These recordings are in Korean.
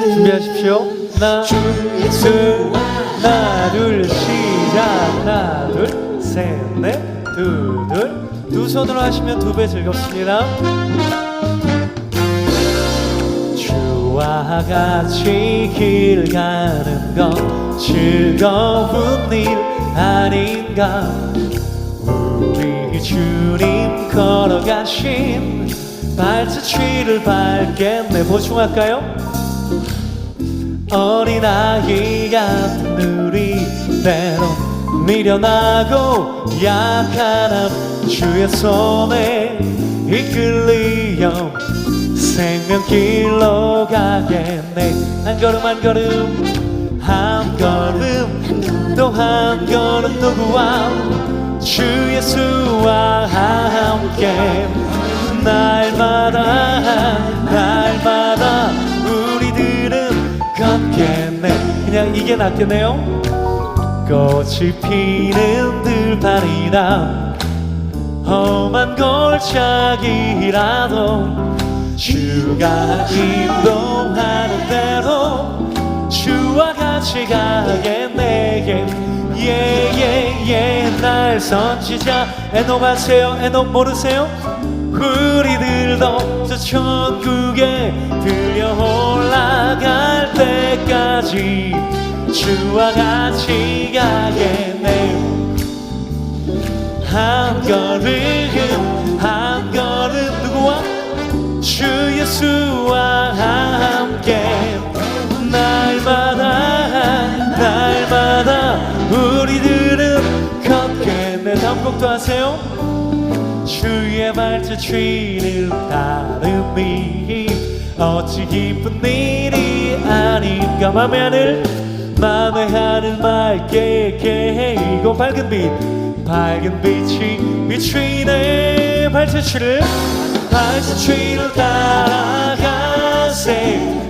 준비하십시오. 하나, 둘, 하나, 둘, 시작. 하나, 둘, 셋, 넷, 둘, 둘. 두 손으로 하시면 두 배 즐겁습니다. 주와 같이 길 가는 건 즐거운 일 아닌가 우리 주님 걸어가신 발자취를 밟겠네 보충할까요? 어린아이 같은 우리 때론 미련하고 약한 함 주의 손에 이끌리어 생명길로 가겠네. 한 걸음 한 걸음 한 걸음. 또 한 걸음 누구와? 주 예수와 함께. 날마다 걷겠네. 그냥 이게 낫겠네요? 꽃이 피는 들판이나 험한 골짜기라도 주가 인도하는 대로 주와 같이 가겠네 예예예 날 선지자. 애녹하세요 애녹 모르세요? 우리들도 저 천국에 들려 올라갈 때까지 주와 같이 가겠네. 한 걸음 한 걸음 누구와? 주 예수와 함께. 날마다 날마다 우리들은 걷겠네 다음 곡도 하세요. 주의 발자취를 따름이 어찌 기쁜 일이 아 닌가 맘의 하늘 맘의 하늘 맑게 개이고 밝은 빛 밝은 빛이 비추이네 발자취를 발자취를 따라가세.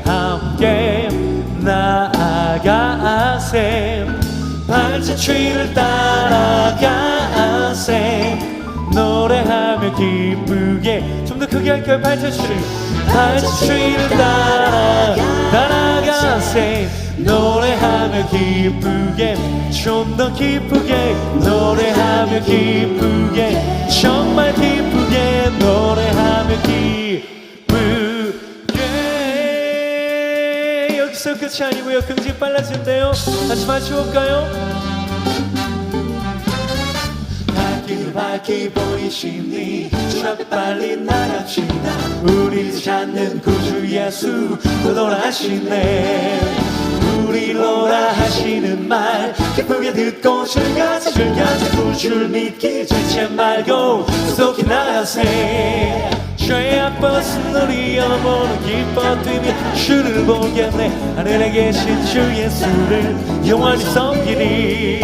함께 나아가세. 발자취를 따라가세. 노래하며 기쁘게 할까요 발자취를 발자취를 따라 따라가세. 노래하며 기쁘게 좀 더 기쁘게. 노래하며 기쁘게 정말 기쁘게. 노래하며 기쁘게. 여기서 끝이 아니고요. 긍지 빨라진대요. 다시 맞춰볼까요? 밝기를 밝히 보이시니 저 빨리 나갑시다. 우리 찾는 구주 예수 도돌아하시네. 우리 오라 하시는 말 기쁘게 듣고 즐겨서 즐겨서 구주를 믿기 지체 말고 속히 나가세 죄악 벗은 우리 어머는 기뻐 뛰며 주를 보겠네. 하늘에 계신 주 예수를 영원히 섬기리.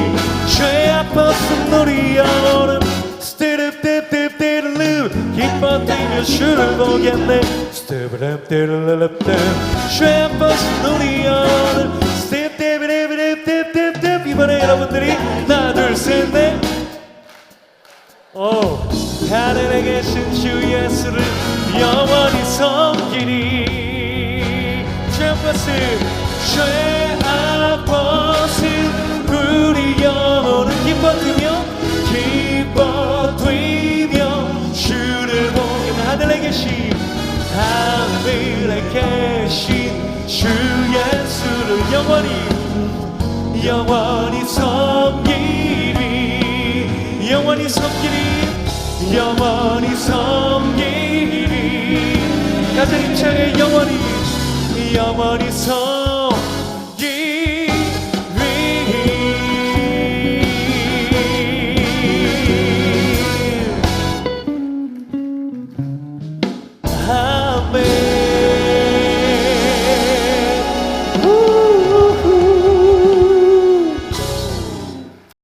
죄악 벗은 우리 어머는 스테르떼떼떼르르 기뻐 뛰며 주를 보겠네. 스테르떼르르르 죄악 벗은 우리 어머는 스테르떼르르르. 이번에 여러분들이 하나 둘셋넷. 오, 하늘에 계신 영원히 섬기리 죄악 벗은 죄악 벗은 우리 영혼은 기뻐 뛰며 기뻐 뛰며 주를 보며 하늘에 계신 하늘에 계신 주 예수를 영원히 영원히 섬기리 영원히 섬기리 영원히 섬기리 힘차게 영원히 영원히 섬기리